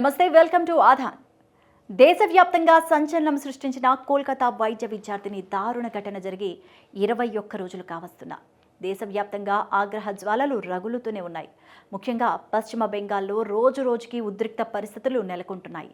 నమస్తే welcome to ఆధాన్. దేశవ్యాప్తంగా సంచలనం సృష్టించిన కోల్కతా వైద్య విద్యార్థిని దారుణ ఘటన జరిగి ఇరవై ఒక్క రోజులు కావస్తున్నా. దేశవ్యాప్తంగా ఆగ్రహ జ్వాలలు రగులుతూనే ఉన్నాయి. ముఖ్యంగా పశ్చిమ బెంగాల్లో రోజు రోజుకి ఉద్రిక్త పరిస్థితులు నెలకొంటున్నాయి.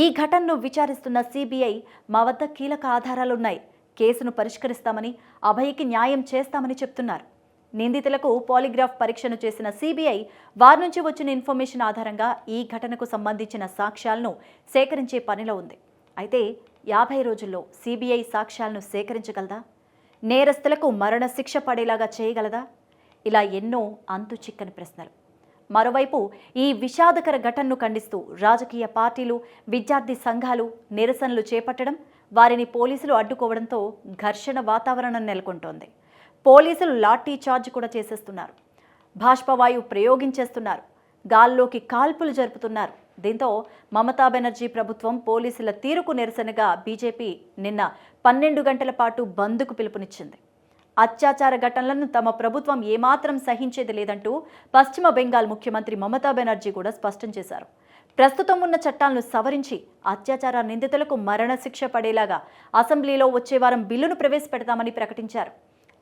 ఈ ఘటనను విచారిస్తున్న సిబిఐ మా వద్ద కీలక ఆధారాలున్నాయి. కేసును పరిష్కరిస్తామని అభయకి న్యాయం చేస్తామని చెప్తున్నారు. నిందితులకు పాలిగ్రాఫ్ పరీక్షను చేసిన సిబిఐ వారి నుంచి వచ్చిన ఇన్ఫర్మేషన్ ఆధారంగా ఈ ఘటనకు సంబంధించిన సాక్ష్యాలను సేకరించే పనిలో ఉంది. అయితే యాభై రోజుల్లో సిబిఐ సాక్ష్యాలను సేకరించగలదా? నేరస్తులకు మరణశిక్ష పడేలాగా చేయగలదా? ఇలా ఎన్నో అంతు చిక్కని ప్రశ్నలు. మరోవైపు ఈ విషాదకర ఘటనను ఖండిస్తూ రాజకీయ పార్టీలు విద్యార్థి సంఘాలు నిరసనలు చేపట్టడం వారిని పోలీసులు అడ్డుకోవడంతో ఘర్షణ వాతావరణం నెలకొంటోంది. పోలీసులు లాఠీ చార్జ్ కూడా చేసేస్తున్నారు. బాష్పవాయువు ప్రయోగించేస్తున్నారు. గాల్లోకి కాల్పులు జరుపుతున్నారు. దీంతో మమతా బెనర్జీ ప్రభుత్వం పోలీసుల తీరుకు నిరసనగా బీజేపీ నిన్న పన్నెండు గంటల పాటు బంద్కు పిలుపునిచ్చింది. అత్యాచార ఘటనలను తమ ప్రభుత్వం ఏమాత్రం సహించేది లేదంటూ పశ్చిమ బెంగాల్ ముఖ్యమంత్రి మమతా బెనర్జీ కూడా స్పష్టం చేశారు. ప్రస్తుతం ఉన్న చట్టాలను సవరించి అత్యాచార నిందితులకు మరణశిక్ష పడేలాగా అసెంబ్లీలో వచ్చే వారం బిల్లును ప్రవేశపెడతామని ప్రకటించారు.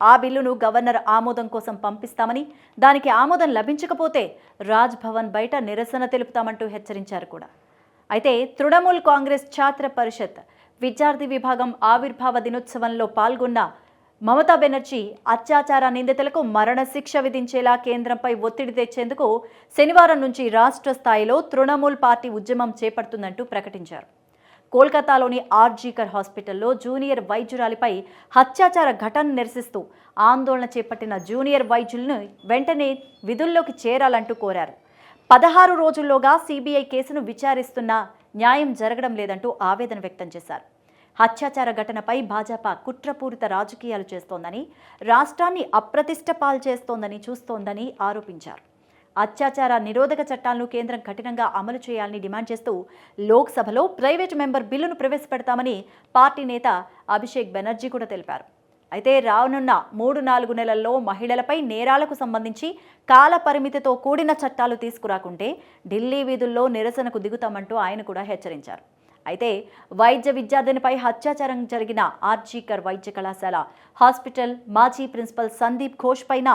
ఆ బిల్లును గవర్నర్ ఆమోదం కోసం పంపిస్తామని దానికి ఆమోదం లభించకపోతే రాజ్ భవన్ బయట నిరసన తెలుపుతామంటూ హెచ్చరించారు కూడా. అయితే తృణమూల్ కాంగ్రెస్ ఛాత్ర పరిషత్ విద్యార్థి విభాగం ఆవిర్భావ దినోత్సవంలో పాల్గొన్న మమతా బెనర్జీ అత్యాచార నిందితులకు మరణశిక్ష విధించేలా కేంద్రంపై ఒత్తిడి తెచ్చేందుకు శనివారం నుంచి రాష్ట్ర స్థాయిలో తృణమూల్ పార్టీ ఉద్యమం చేపడుతుందంటూ ప్రకటించారు. కోల్కతాలోని ఆర్జీకర్ హాస్పిటల్లో జూనియర్ వైద్యురాలిపై హత్యాచార ఘటన నిరసిస్తూ ఆందోళన చేపట్టిన జూనియర్ వైద్యులను వెంటనే విధుల్లోకి చేరాలంటూ కోరారు. పదహారు రోజుల్లోగా సిబిఐ కేసును విచారిస్తున్నా న్యాయం జరగడం లేదంటూ ఆవేదన వ్యక్తం చేశారు. హత్యాచార ఘటనపై భాజపా కుట్రపూరిత రాజకీయాలు చేస్తోందని రాష్ట్రాన్ని అప్రతిష్ట పాలు చేస్తోందని చూస్తోందని ఆరోపించారు. అత్యాచార నిరోధక చట్టాలను కేంద్రం కఠినంగా అమలు చేయాలని డిమాండ్ చేస్తూ లోక్సభలో ప్రైవేటు మెంబర్ బిల్లును ప్రవేశపెడతామని పార్టీ నేత అభిషేక్ బెనర్జీ కూడా తెలిపారు. అయితే రానున్న మూడు నాలుగు నెలల్లో మహిళలపై నేరాలకు సంబంధించి కాల పరిమితితో కూడిన చట్టాలు తీసుకురాకుంటే ఢిల్లీ వీధుల్లో నిరసనకు దిగుతామంటూ ఆయన కూడా హెచ్చరించారు. అయితే వైద్య విద్యార్థినిపై అత్యాచారం జరిగిన ఆర్జీకర్ వైద్య కళాశాల హాస్పిటల్ మాజీ ప్రిన్సిపల్ సందీప్ ఘోష్ పైన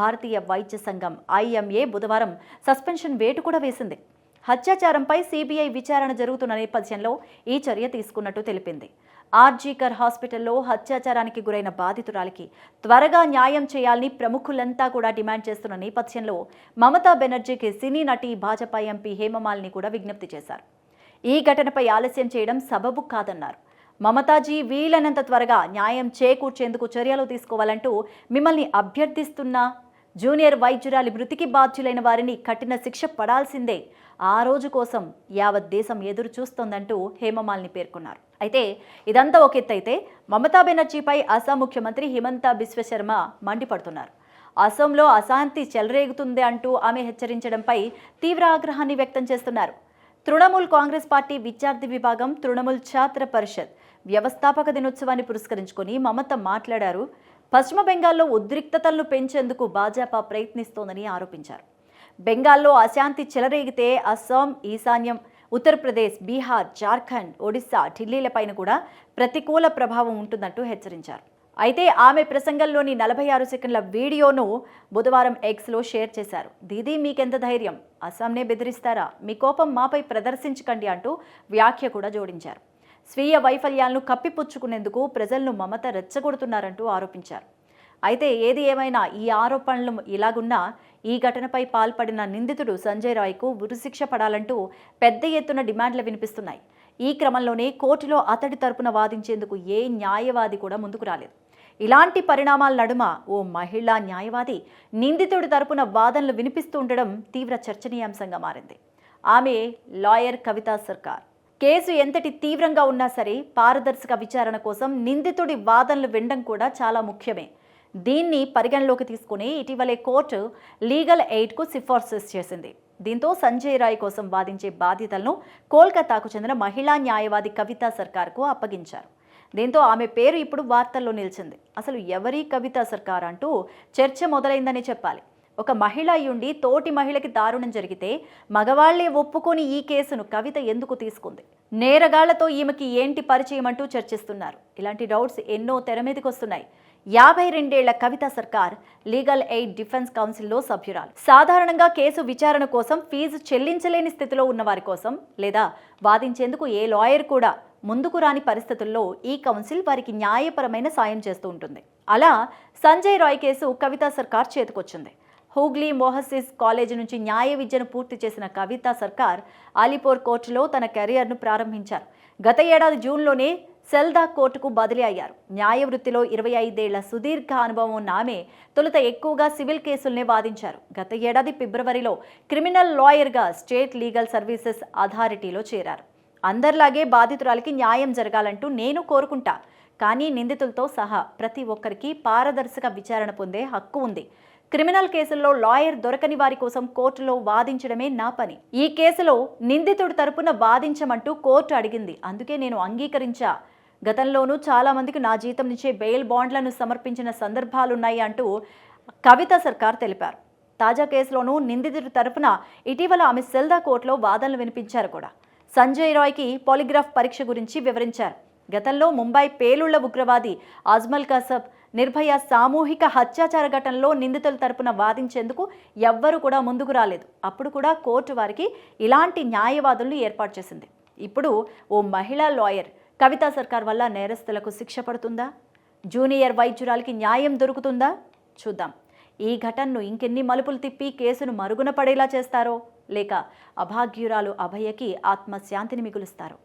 భారతీయ వైద్య సంఘం ఐఎంఏ బుధవారం సస్పెన్షన్ వేటు కూడా వేసింది. హత్యాచారంపై సిబిఐ విచారణ జరుగుతున్న నేపథ్యంలో ఈ చర్య తీసుకున్నట్టు తెలిపింది. ఆర్జీకర్ హాస్పిటల్లో హత్యాచారానికి గురైన బాధితురాలికి త్వరగా న్యాయం చేయాలని ప్రముఖులంతా కూడా డిమాండ్ చేస్తున్న నేపథ్యంలో మమతా బెనర్జీకి సినీ నటి భాజపా ఎంపీ హేమమాలిని కూడా విజ్ఞప్తి చేశారు. ఈ ఘటనపై ఆలస్యం చేయడం సబబు కాదన్నారు. మమతాజీ వీలైనంత త్వరగా న్యాయం చేకూర్చేందుకు చర్యలు తీసుకోవాలంటూ మిమ్మల్ని అభ్యర్థిస్తున్నా జూనియర్ వైద్యురాలి మృతికి బాధ్యులైన వారిని కఠిన శిక్ష పడాల్సిందే. ఆ రోజు కోసం యావత్ దేశం ఎదురు చూస్తోందంటూ హేమమాలిని పేర్కొన్నారు. అయితే ఇదంతా ఒక ఎత్తైతే మమతా బెనర్జీపై అస్సాం ముఖ్యమంత్రి హిమంత బిశ్వశర్మ మండిపడుతున్నారు. అసోంలో అశాంతి చెలరేగుతుంది అంటూ ఆమె హెచ్చరించడంపై తీవ్ర ఆగ్రహాన్ని వ్యక్తం చేస్తున్నారు. తృణమూల్ కాంగ్రెస్ పార్టీ విద్యార్థి విభాగం తృణమూల్ ఛాత్ర పరిషత్ వ్యవస్థాపక దినోత్సవాన్ని పురస్కరించుకొని మమత మాట్లాడారు. పశ్చిమ బెంగాల్లో ఉద్రిక్తతలను పెంచేందుకు భాజపా ప్రయత్నిస్తోందని ఆరోపించారు. బెంగాల్లో అశాంతి చెలరేగితే అస్సాం ఈశాన్యం ఉత్తరప్రదేశ్ బీహార్ జార్ఖండ్ ఒడిశా ఢిల్లీలపైన కూడా ప్రతికూల ప్రభావం ఉంటుందంటూ హెచ్చరించారు. అయితే ఆమె ప్రసంగంలోని నలభై ఆరు సెకండ్ల వీడియోను బుధవారం ఎక్స్లో షేర్ చేశారు. దీదీ మీకెంత ధైర్యం? అస్సాంనే బెదిరిస్తారా? మీ కోపం మాపై ప్రదర్శించకండి అంటూ వ్యాఖ్య కూడా జోడించారు. స్వీయ వైఫల్యాలను కప్పిపుచ్చుకునేందుకు ప్రజలను మమత రెచ్చగొడుతున్నారంటూ ఆరోపించారు. అయితే ఏది ఏమైనా ఈ ఆరోపణలు ఇలాగున్నా ఈ ఘటనపై పాల్పడిన నిందితుడు సంజయ్ రాయ్కు ఉరిశిక్ష పడాలంటూ పెద్ద ఎత్తున డిమాండ్లు వినిపిస్తున్నాయి. ఈ క్రమంలోనే కోర్టులో అతడి తరపున వాదించేందుకు ఏ న్యాయవాది కూడా ముందుకు రాలేదు. ఇలాంటి పరిణామాల నడుమ ఓ మహిళా న్యాయవాది నిందితుడి తరపున వాదనలు వినిపిస్తూ ఉండడం తీవ్ర చర్చనీయాంశంగా మారింది. ఆమె లాయర్ కవితా సర్కార్. కేసు ఎంతటి తీవ్రంగా ఉన్నా సరే పారదర్శక విచారణ కోసం నిందితుడి వాదనలు వినడం కూడా చాలా ముఖ్యమే. దీన్ని పరిగణలోకి తీసుకుని ఇటీవలే కోర్టు లీగల్ ఎయిడ్కు సిఫార్సు చేసింది. దీంతో సంజయ్ రాయ్ కోసం వాదించే బాధ్యతలను కోల్కతాకు చెందిన మహిళా న్యాయవాది కవితా సర్కార్కు అప్పగించారు. దీంతో ఆమె పేరు ఇప్పుడు వార్తల్లో నిలిచింది. అసలు ఎవరి కవిత సర్కార్ అంటూ చర్చ మొదలైందని చెప్పాలి. ఒక మహిళ అయ్యుండి తోటి మహిళకి దారుణం జరిగితే మగవాళ్ళే ఒప్పుకొని ఈ కేసును కవిత ఎందుకు తీసుకుంది? నేరగాళ్ళతో ఈమెకి ఏంటి పరిచయం అంటూ చర్చిస్తున్నారు. ఇలాంటి డౌట్స్ ఎన్నో తెర మీదకి వస్తున్నాయి. యాభై రెండేళ్ళ కవిత సర్కార్ లీగల్ ఎయిడ్ డిఫెన్స్ కౌన్సిల్లో సభ్యురాలు. సాధారణంగా కేసు విచారణ కోసం ఫీజు చెల్లించలేని స్థితిలో ఉన్న వారి కోసం లేదా వాదించేందుకు ఏ లాయర్ కూడా ముందుకు రాని పరిస్థితుల్లో ఈ కౌన్సిల్ వారికి న్యాయపరమైన సాయం చేస్తూ ఉంటుంది. అలా సంజయ్ రాయ్ కేసు కవిత సర్కార్ చేతికొచ్చింది. హూగ్లీ మోహసిస్ కాలేజీ నుంచి న్యాయ విద్యను పూర్తి చేసిన కవిత సర్కార్ అలీపూర్ కోర్టులో తన కెరియర్ను ప్రారంభించారు. గత ఏడాది జూన్లోనే సెల్దా కోర్టుకు బదిలీ అయ్యారు. న్యాయ వృత్తిలో ఇరవై ఐదేళ్ళ సుదీర్ఘ అనుభవం ఉన్న ఆమె తొలుత ఎక్కువగా సివిల్ కేసుల్నే వాదించారు. గత ఏడాది ఫిబ్రవరిలో క్రిమినల్ లాయర్గా స్టేట్ లీగల్ సర్వీసెస్ అథారిటీలో చేరారు. అందరిలాగే బాధితురాలికి న్యాయం జరగాలంటూ నేను కోరుకుంటా. కానీ నిందితులతో సహా ప్రతి ఒక్కరికి పారదర్శక విచారణ పొందే హక్కు ఉంది. క్రిమినల్ కేసుల్లో లాయర్ దొరకని వారి కోసం కోర్టులో వాదించడమే నా పని. ఈ కేసులో నిందితుడి తరపున వాదించమంటూ కోర్టు అడిగింది. అందుకే నేను అంగీకరించా. గతంలోనూ చాలా మందికి నా జీతం నుంచే బెయిల్ బాండ్లను సమర్పించిన సందర్భాలున్నాయి అంటూ కవిత సర్కార్ తెలిపారు. తాజా కేసులోనూ నిందితుడి తరపున ఇటీవల ఆమె సెల్దా కోర్టులో వాదనలు వినిపించారు కూడా. సంజయ్ రాయ్కి పాలిగ్రాఫ్ పరీక్ష గురించి వివరించారు. గతంలో ముంబై పేలుళ్ళ ఉగ్రవాది అజ్మల్ కసబ్ నిర్భయ సామూహిక హత్యాచార ఘటనలో నిందితుల తరపున వాదించేందుకు ఎవ్వరూ కూడా ముందుకు రాలేదు. అప్పుడు కూడా కోర్టు వారికి ఇలాంటి న్యాయవాదులను ఏర్పాటు చేసింది. ఇప్పుడు ఓ మహిళా లాయర్ కవితా సర్కార్ వల్ల నేరస్తులకు శిక్ష పడుతుందా? జూనియర్ వైద్యురాలకి న్యాయం దొరుకుతుందా? చూద్దాం. ఈ ఘటనను ఇంకెన్ని మలుపులు తిప్పి కేసును మరుగున పడేలా చేస్తారో? లేక అభాగ్యురాలు అభయకి ఆత్మశాంతిని మిగులుస్తారో?